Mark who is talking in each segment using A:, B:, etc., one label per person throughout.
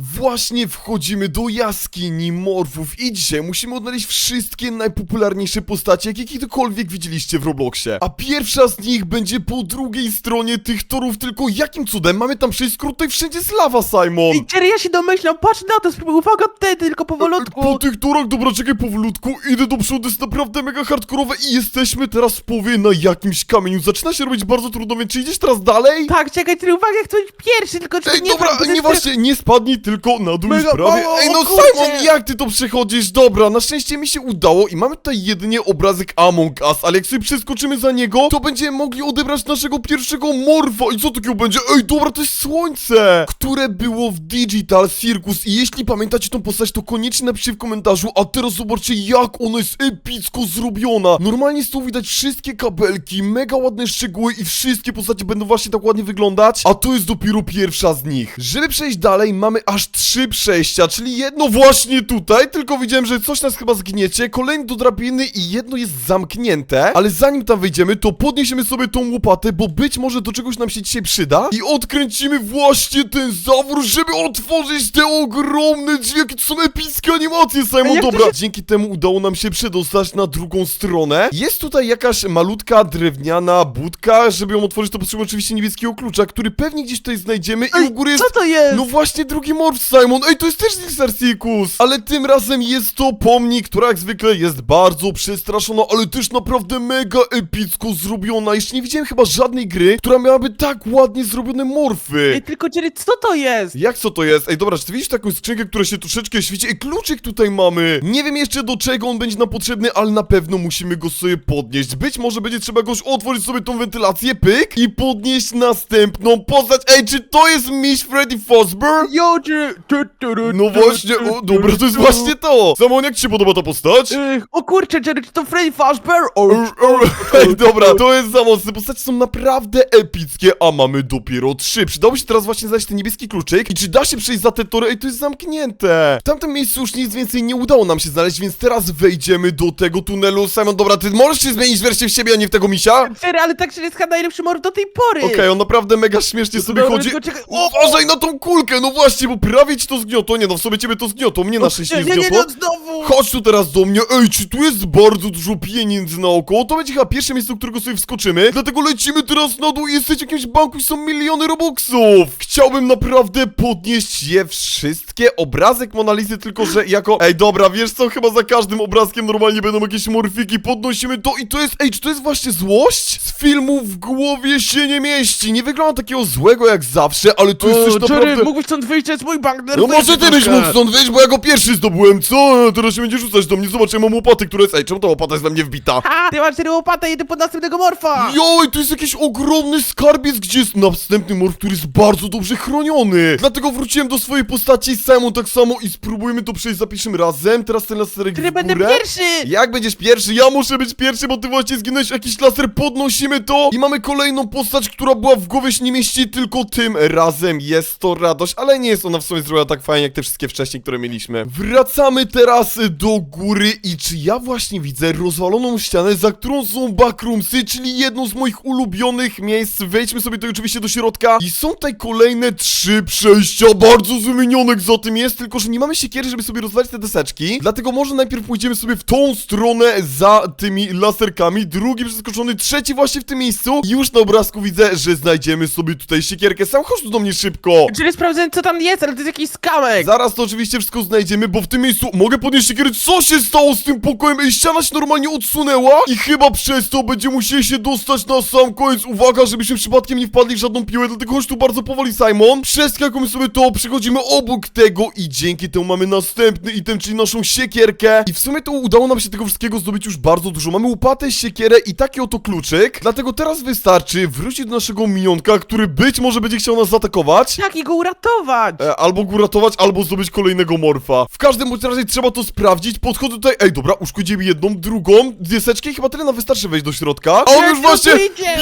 A: Właśnie wchodzimy do jaskini morfów i dzisiaj musimy odnaleźć wszystkie najpopularniejsze postacie, jakie kiedykolwiek widzieliście w Robloxie. A pierwsza z nich będzie po drugiej stronie tych torów, tylko jakim cudem mamy tam przejść, skoro tutaj wszędzie jest lawa, Simon?
B: I Jerry, ja się domyślam, patrz na to, spróbuj, uwaga, ty, tylko powolutku.
A: Po tych torach, dobra, czekaj powolutku, idę do przodu, jest naprawdę mega hardkorowe i jesteśmy teraz w połowie na jakimś kamieniu. Zaczyna się robić bardzo trudno, więc czy idziesz teraz dalej?
B: Tak, czekaj, ty uwaga, chcę być pierwszy, tylko czy
A: Ej,
B: nie
A: dobra,
B: to
A: nie właśnie, nie spadnij tylko na dół już
B: Mega
A: prawie.
B: mało,
A: Ej,
B: o
A: no
B: kurczę.
A: Simon, jak ty to przechodzisz? Dobra, na szczęście mi się udało i mamy tutaj jedynie obrazek Among Us, ale jak sobie przeskoczymy za niego, to będziemy mogli odebrać naszego pierwszego morfa. I co takiego będzie? Ej, dobra, to jest słońce, które było w Digital Circus i jeśli pamiętacie tą postać, to koniecznie napiszcie w komentarzu, a teraz zobaczcie, jak ona jest epicko zrobiona. Normalnie z tu widać wszystkie kabelki, mega ładne szczegóły i wszystkie postacie będą właśnie tak ładnie wyglądać, a to jest dopiero pierwsza z nich. Żeby przejść dalej, mamy aż trzy przejścia, czyli jedno właśnie tutaj, tylko widziałem, że coś nas chyba zgniecie, kolejny do drabiny i jedno jest zamknięte, ale zanim tam wejdziemy, to podniesiemy sobie tą łopatę, bo być może do czegoś nam się dzisiaj przyda i odkręcimy właśnie ten zawór, żeby otworzyć te ogromne drzwi, jakie to są epickie animacje, Simon, dobra.
B: się-
A: Dzięki temu udało nam się przedostać na drugą stronę. Jest tutaj jakaś malutka drewniana budka, żeby ją otworzyć, to potrzebujemy oczywiście niebieskiego klucza, który pewnie gdzieś tutaj znajdziemy i
B: Ej,
A: u góry jest...
B: Co to jest?
A: No właśnie, drugi morf, Simon! Ej, to jest też Nixar Circus! Ale tym razem jest to pomnik, która jak zwykle jest bardzo przestraszona, ale też naprawdę mega epicko zrobiona. Jeszcze nie widziałem chyba żadnej gry, która miałaby tak ładnie zrobione morfy.
B: Ej, tylko Jerry, co to jest?
A: Jak co to jest? Ej, dobra, czy ty widzisz taką skrzynkę, która się troszeczkę świeci? Ej, kluczyk tutaj mamy! Nie wiem jeszcze do czego on będzie nam potrzebny, ale na pewno musimy go sobie podnieść. Być może będzie trzeba goś otworzyć sobie tą wentylację, pyk, i podnieść następną postać. Ej, czy to jest Miss Freddy Fazbear?
B: Yo, Jerry, tu, tu, tu,
A: No
B: tu,
A: właśnie,
B: tu,
A: o,
B: tu,
A: dobra, to jest
B: tu.
A: właśnie to! Samon, jak ci się podoba ta postać?
B: Ech, O kurczę, Jerry, czy to Freddy Fazbear? O,
A: Ur, ur, Ej, dobra, to jest za mocne. Postacie są naprawdę epickie, a mamy dopiero trzy. Przydałoby się teraz właśnie znaleźć ten niebieski kluczyk. I czy da się przejść za te tory? Ej, to jest zamknięte. W tamtym miejscu już nic więcej nie udało nam się znaleźć, więc teraz wejdziemy do tego tunelu. Simon, dobra, ty możesz się zmienić wreszcie w siebie, a nie w tego misia?
B: Jerry, ale tak, że jest chyba najlepszy mor do tej pory.
A: Okej, on naprawdę mega śmiesznie sobie
B: Dobra,
A: chodzi.
B: tylko czekaj-
A: Uważaj na tą kulkę, no właśnie, bo prawie ci to zgniotło. Nie no, w sobie ciebie to zgniotło, mnie na szczęście nie
B: nie, nie,
A: zgniotło.
B: no, znowu.
A: Chodź tu teraz do mnie, ej, czy tu jest bardzo dużo pieniędzy naokoło? To będzie chyba pierwsze miejsce, do którego sobie wskoczymy, dlatego lecimy teraz na dół i jesteś w jakimś banku i są miliony robuxów! Chciałbym naprawdę podnieść je wszystkie, obrazek Monalizy, tylko że jako... Ej, dobra, wiesz co, chyba za każdym obrazkiem normalnie będą jakieś morfiki, podnosimy to i to jest, ej, czy to jest właśnie złość? Z filmu w głowie się nie mieści, nie wygląda takiego złego jak zawsze, ale to jest coś
B: O,
A: naprawdę...
B: Jerry, mógłbyś stąd wyjść, mój bank,
A: No może ty byś mógł stąd wyjść, bo ja go pierwszy zdobyłem, co? Teraz się będzie rzucać do mnie, zobacz, ja mam łopatę, która jest... Ej, czemu ta łopata jest na mnie wbita?
B: Ha, ty masz Jerry łopatę, jedę pod następnego morfa.
A: Joj, tu jest jakiś ogromny skarbiec, gdzie jest następny morf, który jest bardzo dobrze chroniony. Dlatego wróciłem do swojej postaci Simon tak samo i spróbujmy to przejść za pierwszym razem. Teraz ten laserek w
B: będę
A: górę.
B: pierwszy.
A: Jak będziesz pierwszy? Ja muszę być pierwszy, bo ty właśnie zginąłeś jakiś laser, podnosimy to i mamy kolejną postać, która była w głowie się nie mieści, tylko tym razem jest to radość, ale nie jest ona w sumie zrobiona tak fajnie jak te wszystkie wcześniej, które mieliśmy. Wracamy teraz do góry i czy ja właśnie widzę rozwaloną ścianę, za którą są backroomsy, czyli jedno z moich ulubionych miejsc. Wejdźmy sobie tutaj oczywiście do środka i są tutaj kolejne trzy przejścia, bardzo wymienionych za tym jest, tylko że nie mamy siekiery, żeby sobie rozwalić te deseczki, dlatego może najpierw pójdziemy sobie w tą stronę za tymi laserkami, drugi przeskoczony, trzeci właśnie w tym miejscu i już na obrazku widzę, że znajdziemy sobie tutaj siekierkę. Sam chodź tu do mnie szybko!
B: Jerry, sprawdzę, co tam jest, ale to jest jakiś skamek.
A: Zaraz to oczywiście wszystko znajdziemy, bo w tym miejscu mogę podnieść siekierę. Co się stało z tym pokojem? Ej, ściana się normalnie odsunęła i chyba przez to będziemy musieli się dostać na sam koniec. Uwaga, żebyśmy przypadkiem nie wpadli w żadną piłę, dlatego chodź tu bardzo powoli, Simon. Przeskakujemy sobie to, przechodzimy obok tego i dzięki temu mamy następny item, czyli naszą siekierkę. I w sumie to udało nam się tego wszystkiego zdobyć już bardzo dużo. Mamy łopatę, siekierę i taki oto kluczyk. Dlatego teraz wystarczy wrócić do naszego minionka, który być może będzie chciał nas zaatakować.
B: Jak go uratować?
A: E, albo go uratować, albo zdobyć kolejnego morfa. W każdym bądź razie trzeba to sprawdzić. Podchodzę tutaj. Ej, dobra, uszkodzimy jedną, drugą, dwie seczki. Chyba tyle nam wystarczy wejść do środka. A on już właśnie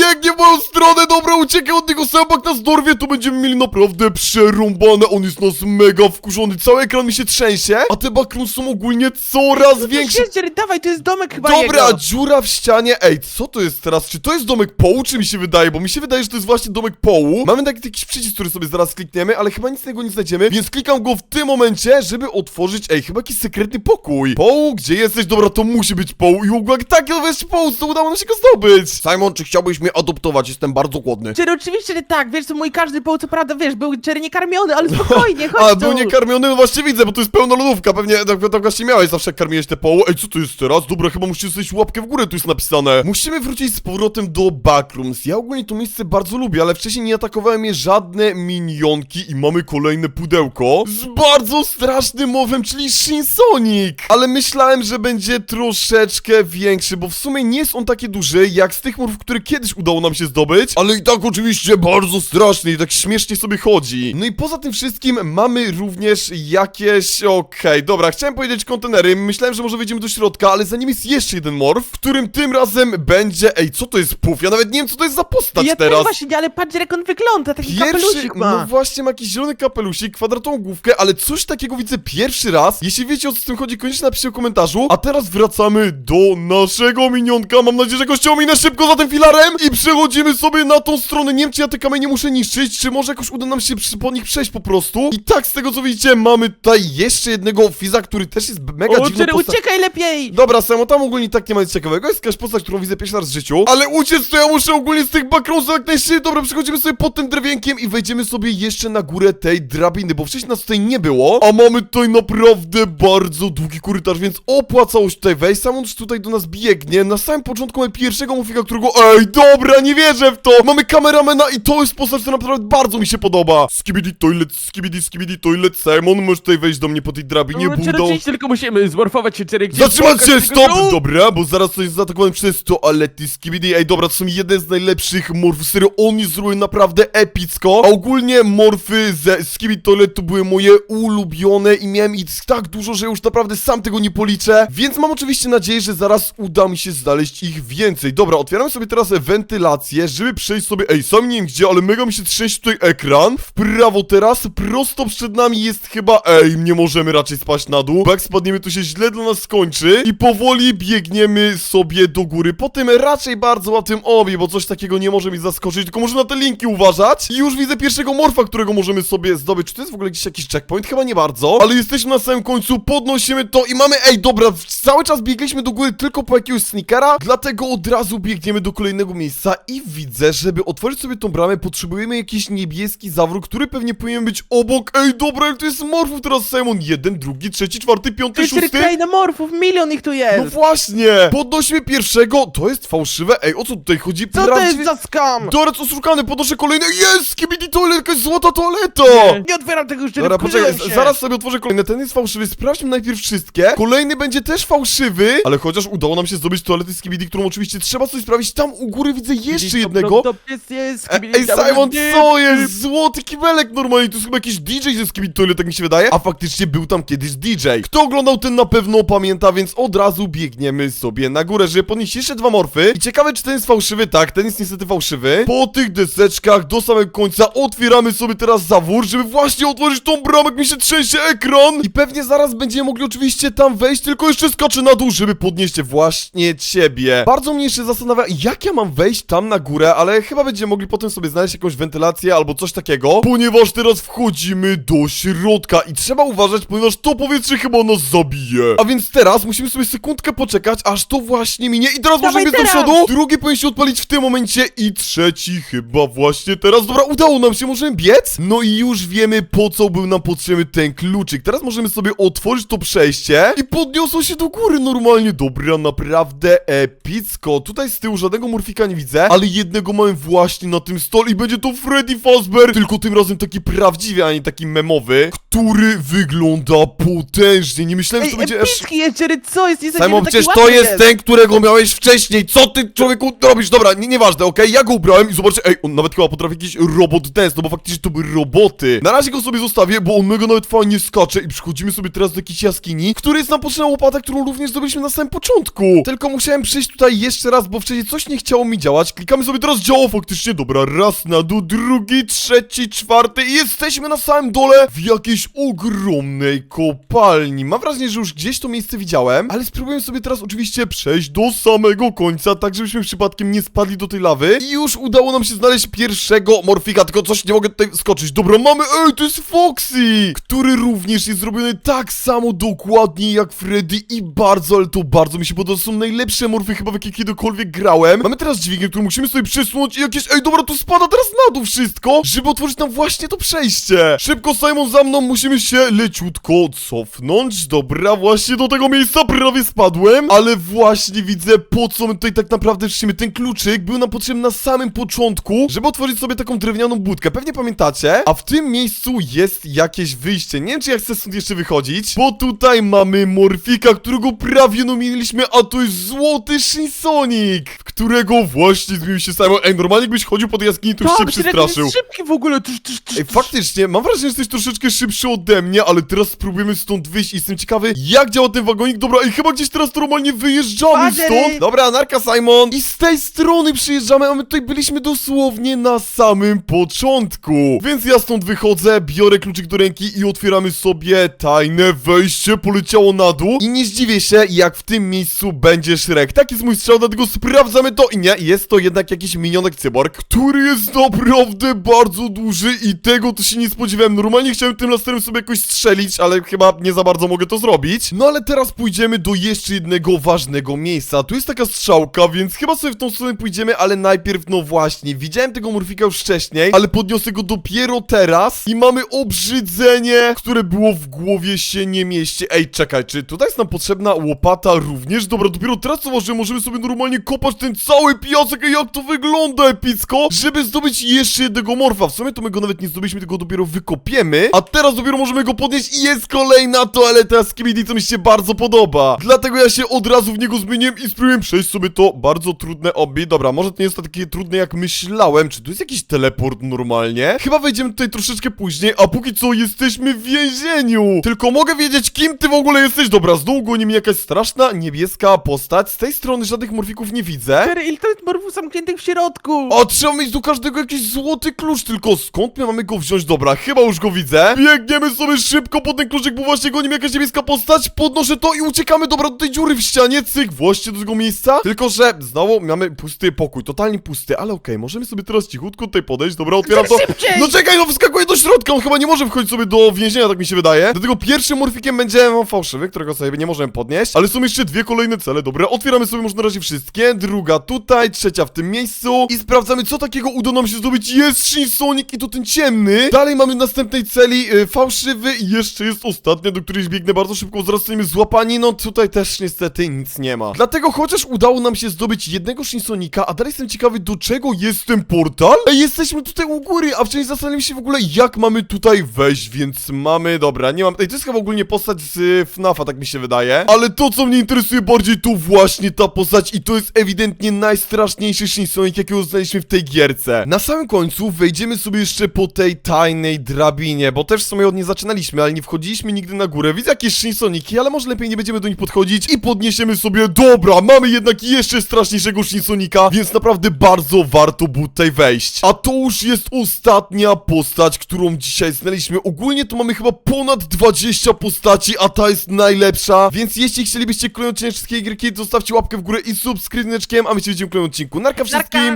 A: biegnie w moją stronę. Dobra, uciekaj od niego, Sambak nas dorwie. To będziemy mieli naprawdę przerąbane. On jest nas mega wkurzony. Cały ekran mi się trzęsie. A te backroom są ogólnie coraz większe.
B: Jerry, dawaj, to jest domek chyba
A: Dobra,
B: jego.
A: dziura w ścianie. Ej, co to jest teraz? Czy to jest domek połu, czy mi się wydaje? Bo mi się wydaje, że to jest właśnie domek połu. Mamy taki jakiś przycisk, który sobie zaraz klikniemy, ale chyba nic z niego nie znajdziemy, więc klikam go w tym momencie, żeby otworzyć, ej, chyba jakiś sekretny pokój. Poł, gdzie jesteś? Dobra, to musi być Poł. I ogóle, tak, to jest Poł, to udało nam się go zdobyć. Simon, czy chciałbyś mnie adoptować? Jestem bardzo głodny.
B: Jerry, oczywiście, że tak, wiesz co, mój każdy poł, co prawda, wiesz, był Jerry niekarmiony, ale spokojnie, chodź
A: A,
B: tu.
A: był niekarmiony, no właśnie widzę, bo tu jest pełna lodówka, pewnie tak, tak właśnie miałeś zawsze jak karmiłeś te poło. Ej, co to jest teraz? Dobra, chyba musisz zrobić łapkę w górę, tu jest napisane. Musimy wrócić z powrotem do Backrooms. Ja ogólnie to miejsce bardzo lubię, ale wcześniej nie atakowały mnie żadne minionki i mamy kolejne pudełko z bardzo strasznym mowem, czyli Shin Sonic. Ale myślałem, że będzie troszeczkę większy, bo w sumie nie jest on taki duży, jak z tych murów, które kiedyś udało nam się zdobyć, ale i tak oczywiście bardzo straszny i tak śmiesznie sobie chodzi. No i poza tym wszystkim mamy również jakieś... Okej, dobra, chciałem powiedzieć kontenery, myślałem, że może wejdziemy do środka, ale za nim jest jeszcze jeden morf, w którym tym razem będzie... Ej, co to jest puf? Ja nawet nie wiem, co to jest za postać
B: Ja
A: teraz.
B: też właśnie, nie, ale patrz jak on wygląda, taki kapelusik ma.
A: no właśnie ma jakiś zielony kapelusik, kwadratową główkę, ale coś takiego widzę pierwszy raz. Jeśli wiecie o co z tym chodzi, koniecznie napiszcie w komentarzu. A teraz wracamy do naszego minionka. Mam nadzieję, że go ściągnę szybko za tym filarem i przechodzimy sobie na tą stronę. Nie wiem, czy ja te kamienie muszę niszczyć, czy może jakoś uda nam się przy, po nich przejść po prostu. I tak, z tego co widzicie, mamy tutaj jeszcze jednego Fiza, który też jest mega
B: O,
A: dziwny
B: uciekaj lepiej!
A: Dobra, Samo, tam ogólnie tak nie ma nic ciekawego. Jest jakaś postać, którą widzę pierwszy raz w życiu. Ale uciec to ja muszę ogólnie z tych backroomsów jak najszybciej. Dobra, przechodzimy sobie pod tym drewienkiem i wejdziemy sobie jeszcze na górę tej drabiny, bo wcześniej nas tutaj nie było. A mamy tutaj naprawdę bardzo długi korytarz, więc opłacało się tutaj wejść. Sam on tutaj do nas biegnie. Na samym początku mamy pierwszego mufika, którego... Ej, dobra, nie wierzę w to! Mamy kameramena i to jest postać, która naprawdę bardzo mi się podoba. Skibidi toilet, skibidi, skibidi toilet. Simon, możesz tutaj wejść do mnie po tej drabinie,
B: No, oczywiście, tylko musimy zmorfować się, gdzie
A: Zatrzymać się, stop!
B: ziół.
A: Dobra, bo zaraz coś jest zaatakowany przez toalety Skibidi. Ej, dobra, to są jeden z najlepszych morfów, serio, oni zrobił naprawdę epicko. A ogólnie morfy ze Skibidi Toiletu były moje ulubione i miałem ich tak dużo, że już naprawdę sam tego nie policzę. Więc mam oczywiście nadzieję, że zaraz uda mi się znaleźć ich więcej. Dobra, otwieramy sobie teraz wentylację, żeby przejść sobie... Ej, sam nie wiem gdzie, ale mega mi się trzęsie tutaj ekran. W prawo teraz, prosto przed nami jest chyba... Ej, nie możemy raczej spaść na dół, bo jak spadniemy, to się źle dla nas skończy. I powoli biegniemy sobie do góry. Potem raczej bardzo łatwym obie, bo coś takiego nie może mi zaskoczyć, tylko może na te linki uważać. I już widzę pierwszego morfa, którego możemy sobie zdobyć. Czy to jest w ogóle gdzieś jakiś checkpoint? Chyba nie bardzo. Ale jesteśmy na samym końcu, podnosimy to i mamy... Ej, dobra, cały czas biegliśmy do góry tylko po jakiegoś sneakera, dlatego od razu biegniemy do kolejnego miejsca i widzę, żeby otworzyć sobie tą bramę, potrzebujemy jakiś niebieski zawór, który pewnie powinien być obok. Ej, dobra, ale to jest morfów teraz, Simon. Jeden, drugi, trzeci, czwarty, piąty,
B: Jerry
A: szósty.
B: kraina morfów, milion ich tu
A: No
B: jest!
A: właśnie! Podnosimy pierwszego, to jest fałszywe. Ej, o co tutaj chodzi?
B: Co to jest za skam?
A: Dorec oszukany, podnoszę kolejny. Jest! Skibidi toilet, jakaś złota toaleta!
B: Nie otwieram tego już,
A: Dobra, poczekaj, z-
B: się.
A: zaraz sobie otworzę kolejny. Ten jest fałszywy, sprawdźmy najpierw wszystkie. Kolejny będzie też fałszywy, ale chociaż udało nam się zdobyć toalety z Skibidi, którą oczywiście trzeba coś sprawić. Tam u góry widzę jeszcze jednego.
B: To pies jest,
A: E, Ej, Simon, co jest? Złoty kibelek normalnie, to jest chyba jakiś DJ ze Skibidi Toilet, tak mi się wydaje. A faktycznie był tam kiedyś DJ. Kto oglądał ten na pewno pamięta, więc od razu biegniemy sobie na górę, żeby podnieść jeszcze dwa morfy. I ciekawe, czy ten jest fałszywy? Tak, ten jest niestety fałszywy. Po tych deseczkach do samego końca otwieramy sobie teraz zawór, żeby właśnie otworzyć tą bramę, jak mi się trzęsie ekran. I pewnie zaraz będziemy mogli oczywiście tam wejść, tylko jeszcze skaczę na dół, żeby podnieść właśnie ciebie. Bardzo mnie jeszcze zastanawia, jak ja mam wejść tam na górę, ale chyba będziemy mogli potem sobie znaleźć jakąś wentylację albo coś takiego, ponieważ teraz wchodzimy do środka i trzeba uważać, ponieważ to powietrze chyba nas zabije. A więc teraz musimy sobie sekundkę poczekać, aż to właśnie minie i teraz
B: Dawaj
A: możemy biec do
B: teraz!
A: przodu. Drugi powinien się odpalić w tym momencie i trzeci chyba właśnie teraz. Dobra, udało nam się, możemy biec? No i już wiemy po co był nam potrzebny ten kluczyk. Teraz możemy sobie otworzyć to przejście i podniosło się do góry normalnie. Dobra, naprawdę epicko. Tutaj z tyłu żadnego morfika nie widzę, ale jednego mamy właśnie na tym stole i będzie to Freddy Fazbear, tylko tym razem taki prawdziwy, a nie taki memowy, który wygląda potężnie. Nie myślałem, że
B: Ej,
A: to będzie aż...
B: epicki Jerry, co jest? Nie
A: Simon,
B: taki
A: przecież to
B: ładny
A: jest ten, którego miałeś wcześniej. Co ty, człowieku, robisz? Dobra, nie, nieważne, okej? Ja go ubrałem i zobaczcie, ej, on nawet chyba potrafi jakiś robot dance, no bo faktycznie to były roboty. Na razie go sobie zostawię, bo on mega nawet fajnie skacze i przychodzimy sobie teraz do jakiejś jaskini, który jest nam potrzebna łopata, którą również zdobyliśmy na samym początku. Tylko musiałem przyjść tutaj jeszcze raz, bo wcześniej coś nie chciało mi działać. Klikamy sobie teraz działo faktycznie, dobra, raz na dół, drugi, trzeci, czwarty i jesteśmy na samym dole w jakiejś ogromnej kopalni. Mam wrażenie, że już gdzieś to miejsce widziałem, ale spróbuję sobie teraz oczywiście przejść do samego końca, tak żebyśmy przypadkiem nie spadli do tej lawy. I już udało nam się znaleźć pierwszego morfika, tylko coś nie mogę tutaj skoczyć. Dobra, mamy, Ej, to jest Foxy! Który również jest zrobiony tak samo dokładnie jak Freddy i bardzo, ale to bardzo mi się podoba. To są najlepsze morfy chyba w jakie kiedykolwiek grałem. Mamy teraz dźwignię, którą musimy sobie przesunąć i jakieś... Ej, dobra, to spada teraz na dół wszystko, żeby otworzyć nam właśnie to przejście. Szybko, Simon, za mną, musimy się leciutko cofnąć. Dobra, właśnie do tego miejsca prawie spadłem, ale właśnie widzę, po co my tutaj tak naprawdę wszliśmy. Ten kluczyk był nam potrzebny na samym początku, żeby otworzyć sobie taką drewnianą budkę. Pewnie pamiętacie, a w tym miejscu jest jakieś wyjście. Nie wiem, czy ja chcę stąd jeszcze wychodzić, bo tutaj mamy Morfika, którego prawie no mieliśmy, a to jest złoty Shinsonik, którego właśnie zmienił się Simon. Ej, normalnie byś chodził po tej jaskini, to już się
B: Tak,
A: przestraszył.
B: szybki w ogóle. Tusz, tusz, tusz,
A: Ej, faktycznie, mam wrażenie, że jesteś troszeczkę szybszy ode mnie, ale teraz spróbujemy stąd wyjść i jestem ciekawy, jak działa ten wagonik. Dobra, i chyba gdzieś teraz normalnie wyjeżdżamy stąd. Dobra, narka Simon. I z tej strony przyjeżdżamy, a my tutaj byliśmy dosłownie na samym początku. Więc ja stąd wychodzę, biorę kluczyk do ręki i otwieramy sobie tajne wejście. Poleciało na dół i nie zdziwię się, jak w tym miejscu będzie Shrek. Taki jest mój strzał, dlatego sprawdzamy to i nie, jest to jednak jakiś minionek cyborg, który jest naprawdę bardzo duży i tego to się nie spodziewałem. Normalnie chciałem tym laserem sobie jakoś strzelić, ale chyba nie za bardzo mogę to zrobić. No ale teraz pójdziemy do jeszcze jednego ważnego miejsca. Tu jest taka strzałka, więc chyba sobie w tą stronę pójdziemy, ale najpierw, no właśnie, widziałem tego Morfika już wcześniej, ale podniosę go dopiero teraz i mamy obrzydzenie, które było w głowie się nie mieści. Ej, czekaj, czy tutaj jest nam potrzebna łopata również? Dobra, dopiero teraz zauważyłem, możemy sobie normalnie kopać ten cały piasek i jak to wygląda epicko, żeby zdobyć jeszcze jednego morfa. W sumie to my go nawet nie zdobyliśmy, tylko dopiero wykopiemy, a teraz dopiero możemy go podnieść i jest kolejna toaleta z Skibidi, co mi się bardzo podoba. Dlatego ja się od razu w niego zmieniłem i spróbuję przejść sobie to bardzo trudne obie. Dobra, może to nie jest to takie trudne jak myślałem. Czy tu jest jakiś teleport normalnie? Chyba wejdziemy tutaj troszeczkę później, a póki co jesteśmy w więzieniu. Tylko mogę wiedzieć, kim ty w ogóle jesteś. Dobra, z dół goni mi jakaś straszna niebieska postać. Z tej strony żadnych morfików nie widzę.
B: Cztery, ile to jest morfów zamkniętych w środku?
A: A trzeba mieć do każdego jakiś złoty klucz, tylko skąd my mamy go wziąć? Dobra, chyba już go widzę. Biegniemy sobie szybko po ten kluczyk, bo właśnie goni mnie jakaś niebieska postać. Podnoszę to i uciekamy, dobra, do tej dziury w ścianie, cyk, właśnie do tego miejsca. Tylko, że znowu mamy pusty pokój, totalnie pusty, ale okej, możemy sobie teraz cichutko tutaj podejść, dobra, otwieram to.
B: Szybciej!
A: No czekaj, no wskakuje do środka, on chyba nie może wchodzić sobie do więzienia, tak mi się wydaje. Dlatego pierwszym morfikiem będzie fałszywy, którego sobie nie możemy podnieść, ale są jeszcze dwie kolejne cele, dobra, otwieramy sobie może na razie wszystkie, druga tutaj, trzecia w tym miejscu i sprawdzamy, co takiego uda nam się zdobyć. Jest Shinsonic i to ten ciemny. Dalej mamy następnej celi y, fałszywy i jeszcze jest ostatnia, do której biegnę bardzo szybko, zaraz zostaniemy złapani, no tutaj też niestety nic nie ma. Dlatego chociaż udało nam się zdobyć jednego Shinsonika, a dalej jestem ciekawy, do czego jest ten portal? Ej, jesteśmy tutaj u góry, a wcześniej zastanawiałem się w ogóle, jak mamy tutaj wejść, więc mamy, dobra, nie mam, to jest chyba ogólnie postać z y, FNAFa, tak mi się wydaje, ale to, co mnie interesuje bardziej, to właśnie ta postać i to jest ewidentnie najstraszniejszy Shinsonic, jakiego znaleźliśmy w tej gierce. Na samym końcu wejdziemy sobie jeszcze po tej tajnej drabinie, bo też w sumie od niej zaczynaliśmy, ale nie wchodziliśmy nigdy na górę. Widzę jakieś Shinsoniki, ale może lepiej nie będziemy do nich podchodzić i podniesiemy sobie, dobra, mamy jednak jeszcze straszniejszego Shinsonika, więc naprawdę bardzo warto tutaj wejść. A to już jest ostatnia postać, którą dzisiaj znaleźliśmy. Ogólnie to mamy chyba ponad 20 postaci, a ta jest najlepsza, więc jeśli chcielibyście kolejne odcinek wszystkie gierki, zostawcie łapkę w górę i subskrypcję, a my się widzimy w kolejnym odcinku. Narka wszystkim!